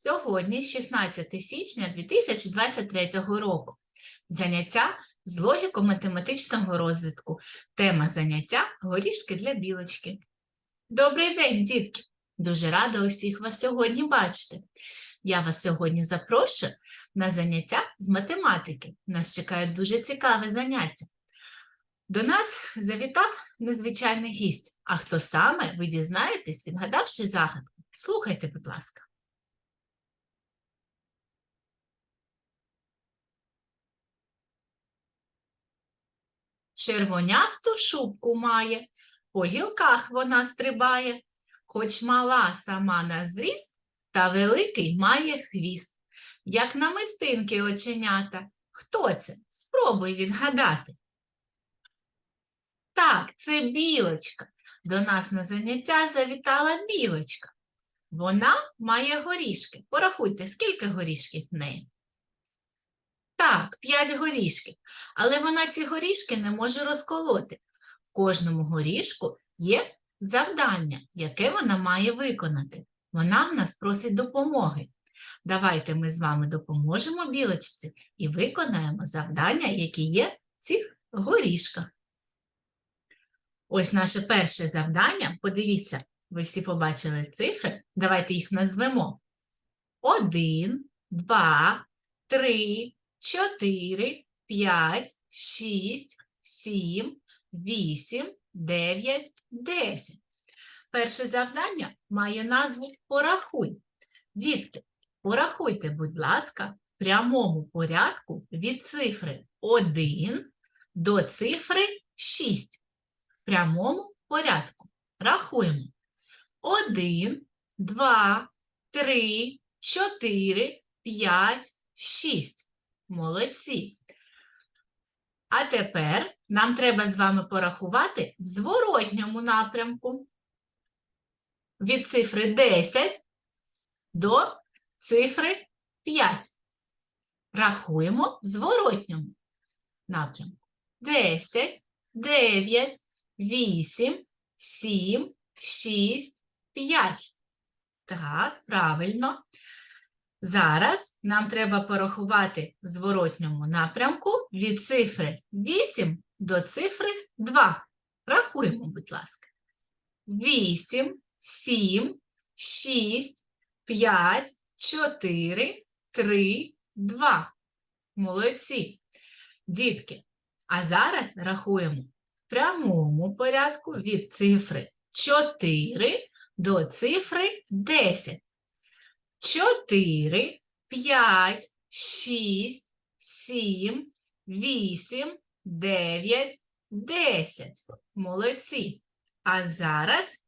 Сьогодні 16 січня 2023 року. Заняття з логіко-математичного розвитку. Тема заняття горішки для білочки. Добрий день, дітки! Дуже рада усіх вас сьогодні бачити. Я вас сьогодні запрошую на заняття з математики. Нас чекає дуже цікаве заняття. До нас завітав незвичайний гість. А хто саме, ви дізнаєтесь, відгадавши загадку. Слухайте, будь ласка. Червонясту шубку має, по гілках вона стрибає, хоч мала сама на зріст, та великий має хвіст. Як намистинки оченята. Хто це? Спробуй відгадати. Так, це білочка. До нас на заняття завітала білочка. Вона має горішки. Порахуйте, скільки горішків в неї. Так, 5 горішків. Але вона ці горішки не може розколоти. В кожному горішку є завдання, яке вона має виконати. Вона в нас просить допомоги. Давайте ми з вами допоможемо білочці і виконаємо завдання, які є в цих горішках. Ось наше перше завдання. Подивіться, ви всі побачили цифри. Давайте їх назвемо. Один, два, три, чотири, п'ять, шість, сім, вісім, дев'ять, десять. Перше завдання має назву Порахуй. Дітки, порахуйте, будь ласка, в прямому порядку від цифри 1 до цифри 6. В прямому порядку. Рахуємо. 1, 2, 3, 4, 5, 6. Молодці. А тепер нам треба з вами порахувати в зворотньому напрямку. Від цифри 10 до цифри 5. Рахуємо в зворотньому напрямку. 10, 9, 8, 7, 6, 5. Так, правильно. Зараз нам треба порахувати в зворотньому напрямку від цифри 8 до цифри 2. Рахуємо, будь ласка. 8, 7, 6, 5, 4, 3, 2. Молодці. Дітки, а зараз рахуємо в прямому порядку від цифри 4 до цифри 10. 4, 5, 6, 7, 8, 9, 10. Молодці. А зараз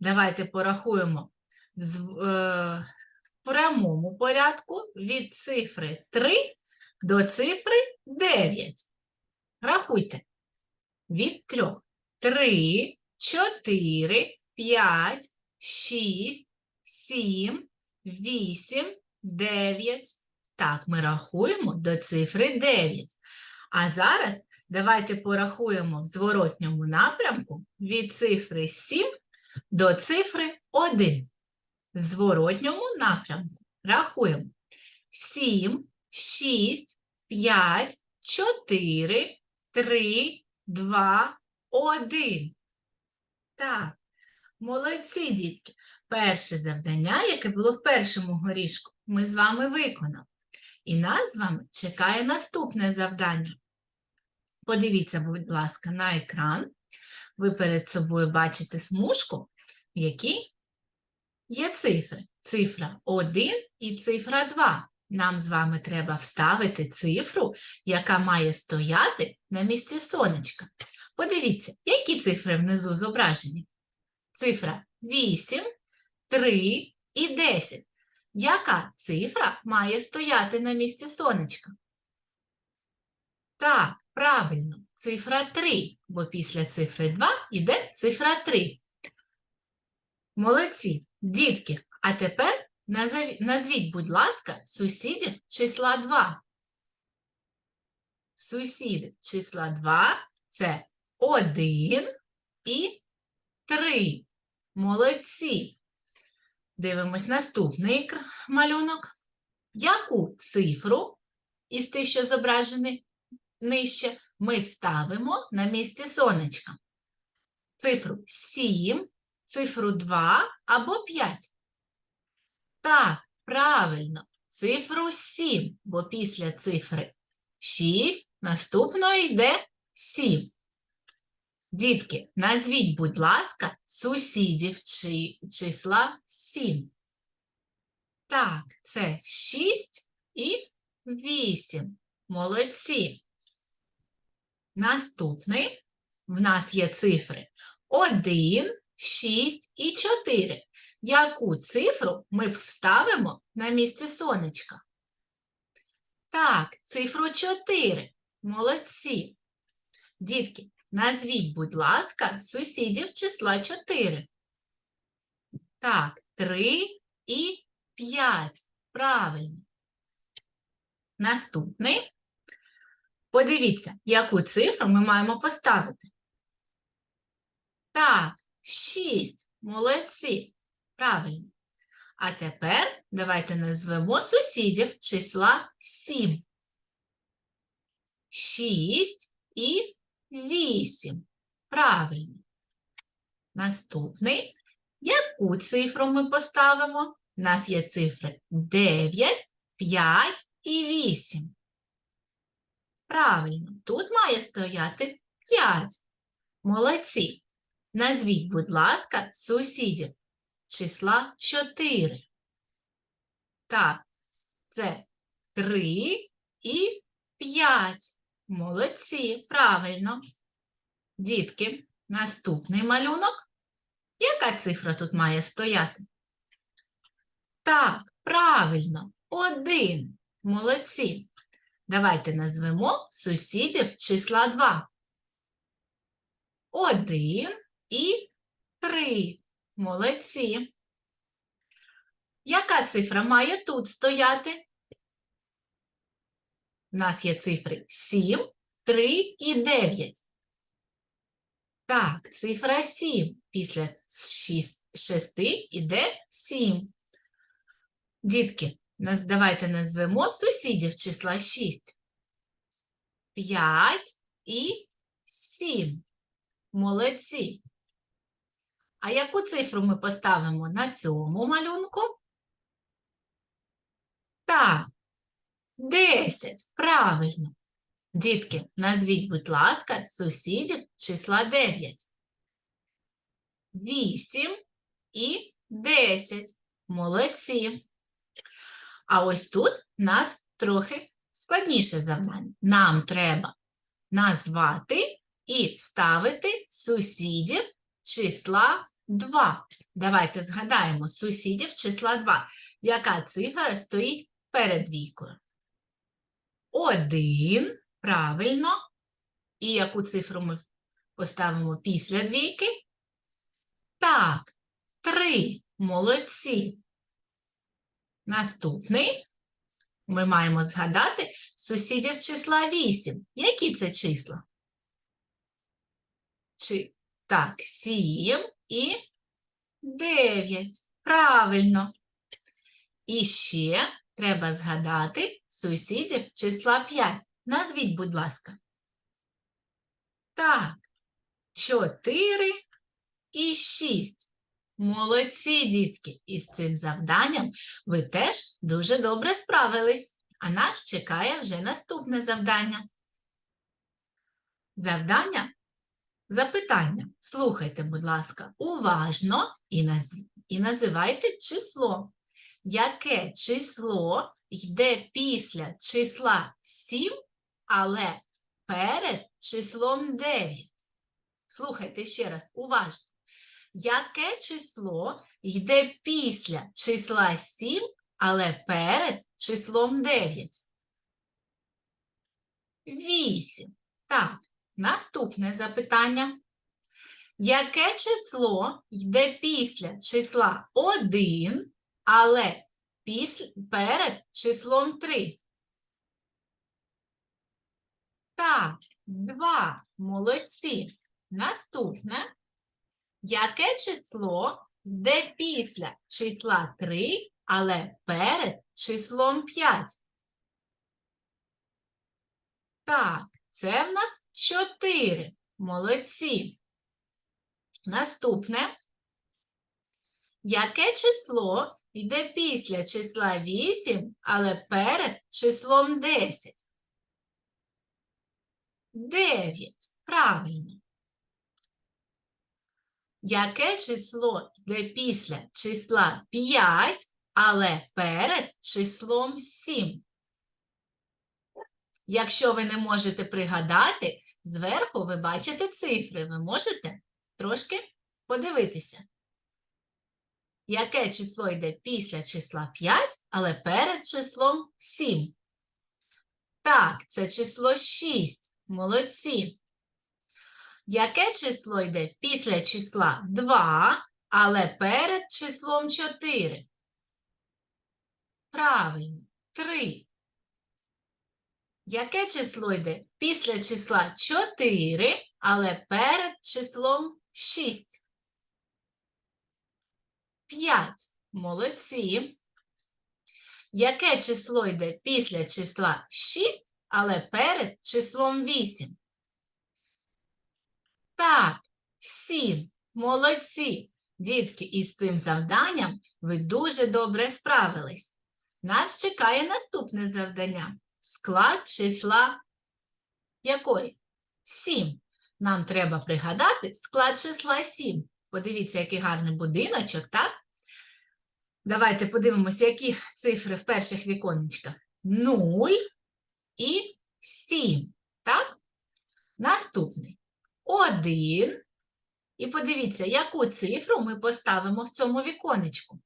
давайте порахуємо з- е, в прямому порядку від цифри 3 до цифри 9. Рахуйте. Від 3. 3, 4, 5, 6, 7, 8, 9. Так, ми рахуємо до цифри 9. А зараз давайте порахуємо в зворотньому напрямку від цифри 7 до цифри 1. В зворотньому напрямку рахуємо 7, 6, 5, 4, 3, 2, 1. Так, молодці, дітки. Перше завдання, яке було в першому горішку, ми з вами виконали. І нас з вами чекає наступне завдання. Подивіться, будь ласка, на екран. Ви перед собою бачите смужку, в якій є цифри. Цифра 1 і цифра 2. Нам з вами треба вставити цифру, яка має стояти на місці сонечка. Подивіться, які цифри внизу зображені. Цифра 8, 3 і 10. Яка цифра має стояти на місці сонечка? Так, правильно, цифра 3, бо після цифри 2 йде цифра 3. Молодці, дітки, а тепер назвіть, будь ласка, сусідів числа 2. Сусіди числа 2 – це 1 і 3. Молодці. Дивимось наступний малюнок. Яку цифру із тих, що зображені нижче, ми вставимо на місці сонечка? Цифру 7, цифру 2 або 5? Так, правильно, цифру 7, бо після цифри 6 наступно йде 7. Дітки, назвіть, будь ласка, сусідів чи числа 7. Так, це 6 і 8. Молодці. Наступний в нас є цифри 1, 6 і 4. Яку цифру ми б вставимо на місце сонечка? Так, цифру 4. Молодці. Дітки, назвіть, будь ласка, сусідів числа 4. Так, 3 і 5. Правильно. Наступний. Подивіться, яку цифру ми маємо поставити. Так, 6. Молодці. Правильно. А тепер давайте назвемо сусідів числа 7. 6 і 8. Правильно. Наступний. Яку цифру ми поставимо? У нас є цифри 9, 5 і 8. Правильно, тут має стояти 5. Молодці. Назвіть, будь ласка, сусідів числа 4. Так, це 3 і 5. Молодці, правильно. Дітки, наступний малюнок. Яка цифра тут має стояти? Так, правильно, 1. Молодці. Давайте назвемо сусідів числа 2. 1 і 3. Молодці. Яка цифра має тут стояти? У нас є цифри 7, 3 і 9. Так, цифра 7. Після 6 іде 7. Дітки, давайте назвемо сусідів числа 6. 5 і 7. Молодці. А яку цифру ми поставимо на цьому малюнку? Так, 10. Правильно. Дітки, назвіть, будь ласка, сусідів числа 9. 8 і 10. Молодці. А ось тут нас трохи складніше завдання. Нам треба назвати і вставити сусідів числа 2. Давайте згадаємо сусідів числа 2. Яка цифра стоїть перед двійкою? 1. Правильно. І яку цифру ми поставимо після двійки? Так, 3. Молодці. Наступний ми маємо згадати сусідів числа 8. Які це числа? Чи... Так, 7 і 9. Правильно. І ще треба згадати сусідів числа 5. Назвіть, будь ласка. Так, 4 і 6. Молодці, дітки! Із цим завданням ви теж дуже добре справились, а нас чекає вже наступне завдання. Завдання запитання. Слухайте, будь ласка, уважно і, наз... і називайте число. Яке число йде після числа 7, але перед числом 9? Слухайте ще раз, уважно. Яке число йде після числа 7, але перед числом 9? 8. Так, наступне запитання. Яке число йде після числа 1, але після, перед числом 3? Так, 2. Молодці. Наступне. Яке число де після числа 3, але перед числом 5? Так, це в нас 4. Молодці. Наступне. Яке число йде після числа 8, але перед числом 10? 9. Правильно. Яке число йде після числа 5, але перед числом 7? Якщо ви не можете пригадати, зверху ви бачите цифри. Ви можете трошки подивитися. Яке число йде після числа 5, але перед числом 7? Так, це число 6. Молодці. Яке число йде після числа 2, але перед числом 4? Правильно, 3. Яке число йде після числа 4, але перед числом 6? 5. Молодці. Яке число йде після числа 6, але перед числом 8? Так, 7. Молодці. Дітки, із цим завданням ви дуже добре справились. Нас чекає наступне завдання. Склад числа якої? 7. Нам треба пригадати склад числа 7. Подивіться, який гарний будиночок, так? Давайте подивимося, які цифри в перших віконечках. 0 і 7, так? Наступний. 1. І подивіться, яку цифру ми поставимо в цьому віконечку.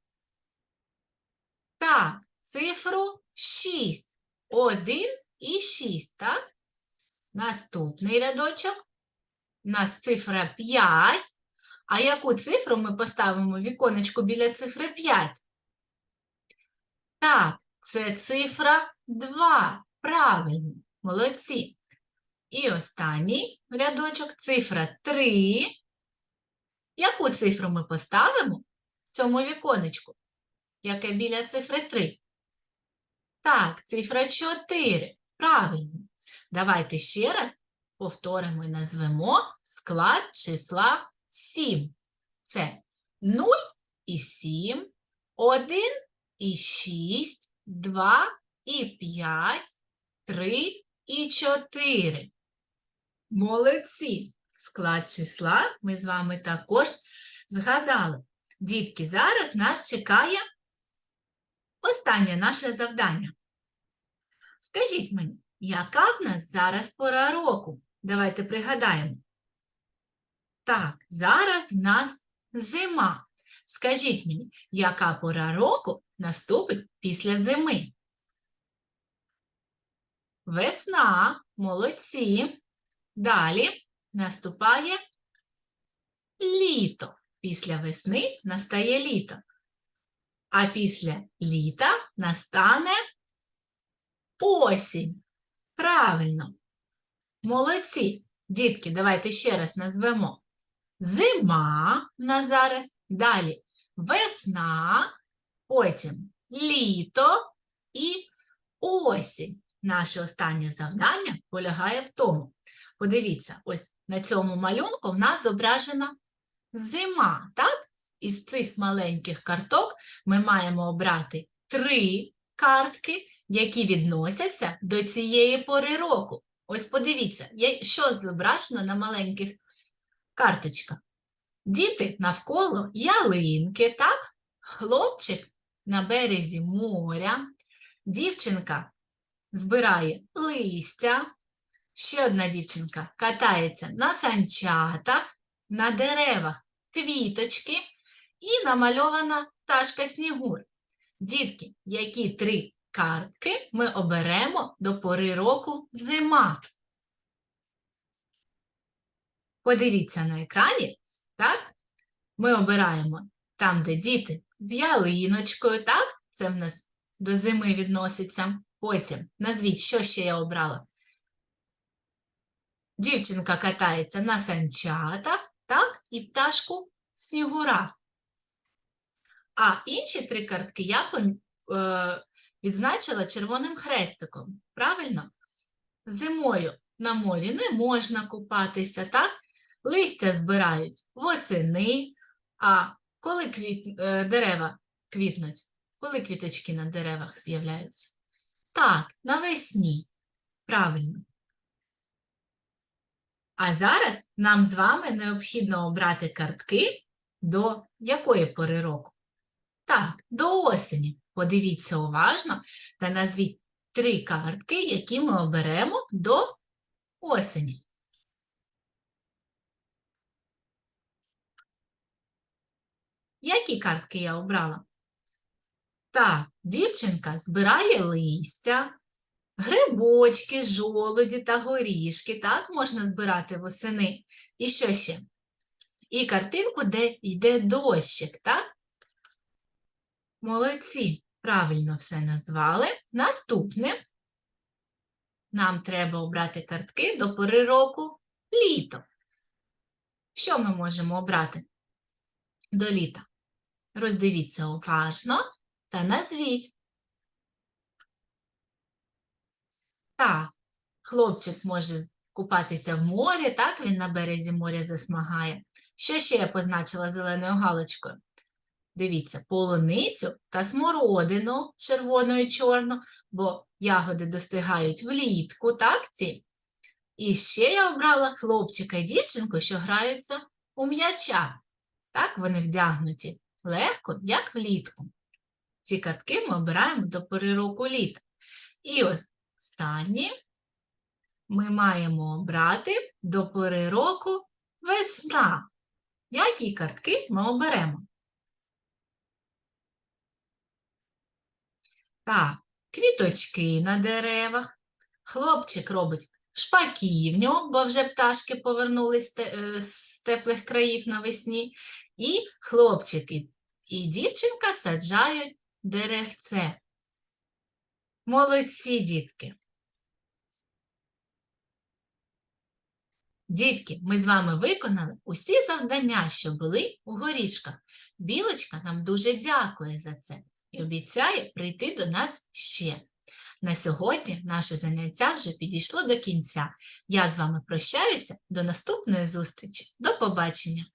Так, цифру 6. 1 і 6, так? Наступний рядочок. У нас цифра 5. А яку цифру ми поставимо віконечку біля цифри 5? Так, це цифра 2. Правильно, молодці. І останній рядочок, цифра 3. Яку цифру ми поставимо в цьому віконечку? Яке біля цифри 3? Так, цифра 4. Правильно. Давайте ще раз повторимо і назвемо склад числа 7. Це 0 і 7, 1 і 6, 2 і 5, 3 і 4. Молодці! Склад числа ми з вами також згадали. Дітки, зараз нас чекає останнє наше завдання. Скажіть мені, яка в нас зараз пора року? Давайте пригадаємо. Так, зараз в нас зима. Скажіть мені, яка пора року наступить після зими? Весна, молодці. Далі наступає літо. Після весни настає літо. А після літа настане осінь. Правильно. Молодці. Дітки, давайте ще раз назвемо. Зима на зараз, далі весна, потім літо і осінь. Наше останнє завдання полягає в тому. Подивіться, ось на цьому малюнку в нас зображена зима, так? Із цих маленьких карток ми маємо обрати три картки, які відносяться до цієї пори року. Ось подивіться, що зображено на маленьких карточках. Діти навколо ялинки, так? Хлопчик на березі моря, дівчинка збирає листя, ще одна дівчинка катається на санчатах, на деревах квіточки і намальована пташка Снігур. Дітки, які три картки ми оберемо до пори року зима? Подивіться на екрані, так? Ми обираємо там, де діти з ялиночкою, так? Це в нас до зими відноситься. Потім назвіть, що ще я обрала. Дівчинка катається на санчатах, так? І пташку снігура. А інші три картки я е, відзначила червоним хрестиком. Правильно? Зимою на морі не можна купатися, так? Листя збирають восени, а коли квіт... е, дерева квітнуть? Коли квіточки на деревах з'являються? Так, навесні. Правильно. А зараз нам з вами необхідно обрати картки до якої пори року? Так, до осені. Подивіться уважно та назвіть три картки, які ми оберемо до осені. Які картки я обрала? Так, дівчинка збирає листя, грибочки, жолуді та горішки. Так можна збирати восени. І що ще? І картинку, де йде дощик, так? Молодці, правильно все назвали. Наступне. Нам треба обрати картки до пори року літо. Що ми можемо обрати до літа? Роздивіться уважно та назвіть. Так, хлопчик може купатися в морі, так, він на березі моря засмагає. Що ще я позначила зеленою галочкою? Дивіться, полуницю та смородину червону і чорну, бо ягоди достигають влітку, так, ці? І ще я обрала хлопчика і дівчинку, що граються у м'яча. Так, вони вдягнуті легко, як влітку. Ці картки ми обираємо до пори року літа. І ось останні ми маємо обрати до пори року весна. Які картки ми оберемо? Так, квіточки на деревах. Хлопчик робить шпаківню, бо вже пташки повернулись з е, теплих країв навесні. І хлопчик і дівчинка саджають деревце. Молодці, дітки. Дітки, ми з вами виконали усі завдання, що були у горішках. Білочка нам дуже дякує за це і обіцяє прийти до нас ще. На сьогодні наше заняття вже підійшло до кінця. Я з вами прощаюся. До наступної зустрічі. До побачення!